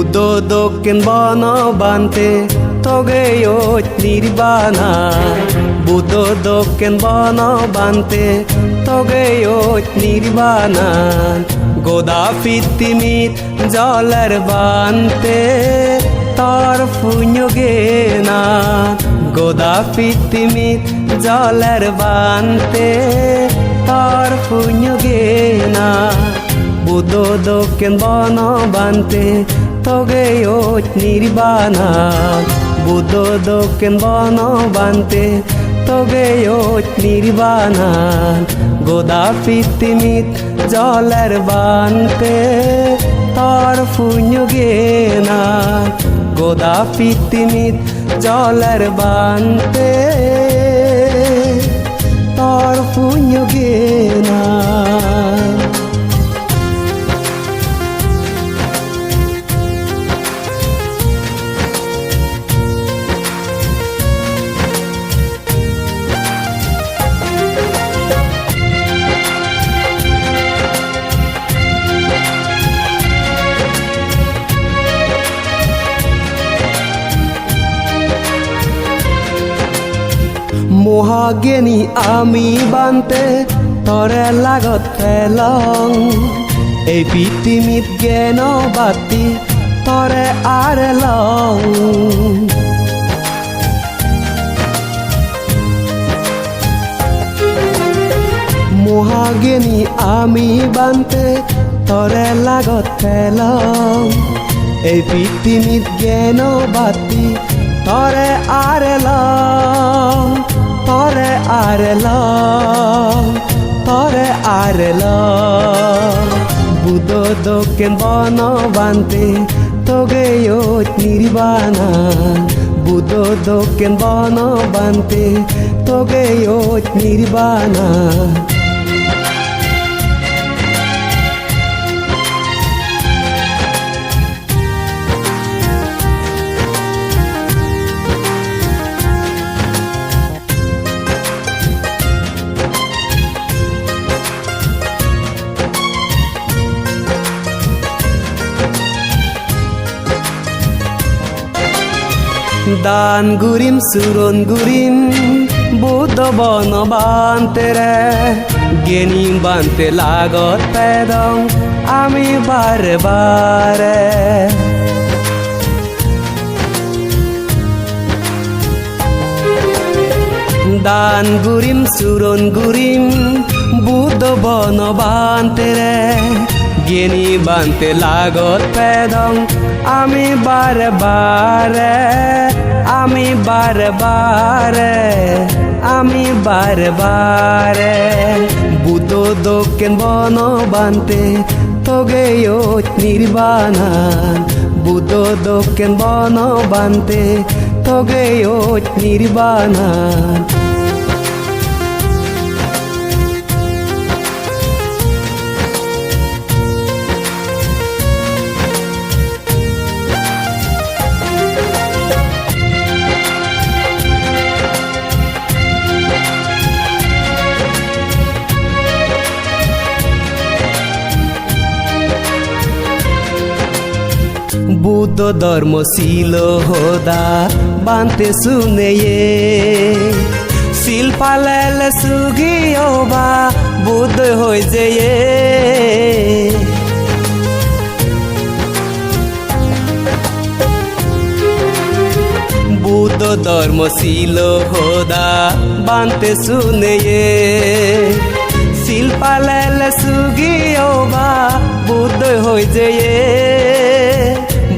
উদো দক্ষিণ বন বান্তে তগে নির্বাণা। বুধ দক্ষিণ বন বান্তে তগে নির্বাণা। গোদা ফিতিমিত জলের বান্তে তর ফুঞ্জগে না গোদা ফিতিমিত জলের বান্তে তর ফুঞ্জগে না বুধ দক্ষিণ বন বান্তে তগে ওট নির্বাণা, বুদ্ধ দক্ষিণ বন বানতে। তগে ওট নির্বাণা গোদা পৃথিবীত জলের বানতে। তর ফুঞ্জ গেনা গোদা পৃথিবীত জলের বানতে। তর ফুঞ্জ গেনা। মহাজ্ঞানী আমি বান্তে, তরে লাগত ফেলং। এই পৃথিবীত জ্ঞান বাতি, তরে আর লং। মহাজ্ঞানী আমি বান্তে, তরে লাগত ফেলং। এই পৃথিবীত জ্ঞান বাতি, তরে আর লং। আর তরে আর লং বুদ্ধ দক্ষিণ বন বান্তে তোগে নির্বাণা বুদ্ধ দক্ষিণ বন বান্তে তোগে নির্বাণা দান গুরিম, সুরন গুরিম, বুদ্ধ বন বান্তে রে। জ্ঞানী বান্তে লাগত পেদং, আমি বারে বারে। দান গুরিম, সুরন গুরিম, বুদ্ধ বন বান্তে জ্ঞানী বান্তে লাগত পেদং। আমি বারে বারে আমি বারে বারে আমি বারে বারে বুদ্ধ দক্ষিণ বন বান্তে তোগে নির্বাণা। বুদ্ধ দক্ষিণ বন বান্তে তোগে নির্বাণা। বুদ্ধ ধর্ম ছিল হোদা, বানতে শুনে শিল্পালেল সুগিও বা বুদ্ধ হয়ে যে বুদ্ধ ধর্ম ছিল হোদা, বানতে শুনে শিল্পালেল সুগিও বা বুদ্ধ হয়ে যে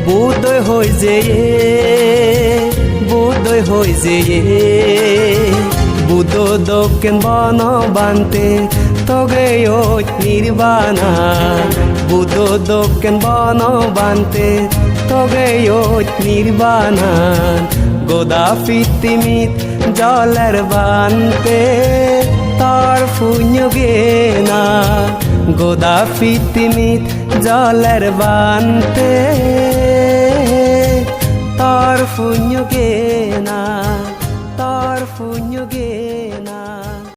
বুদ্ধ হই যে বুদ্ধ হই যে বুদ্ধ দক্ষিণ বন বান্তে তগে নির্বাণা বুদ্ধ দক্ষিণ বন বান্তে তগে নির্বাণা গোদা ফিতিমিত জলের বান্তে তার ফুഞ്ഞগে না গোদা ফিতিমিত জলের বান্তে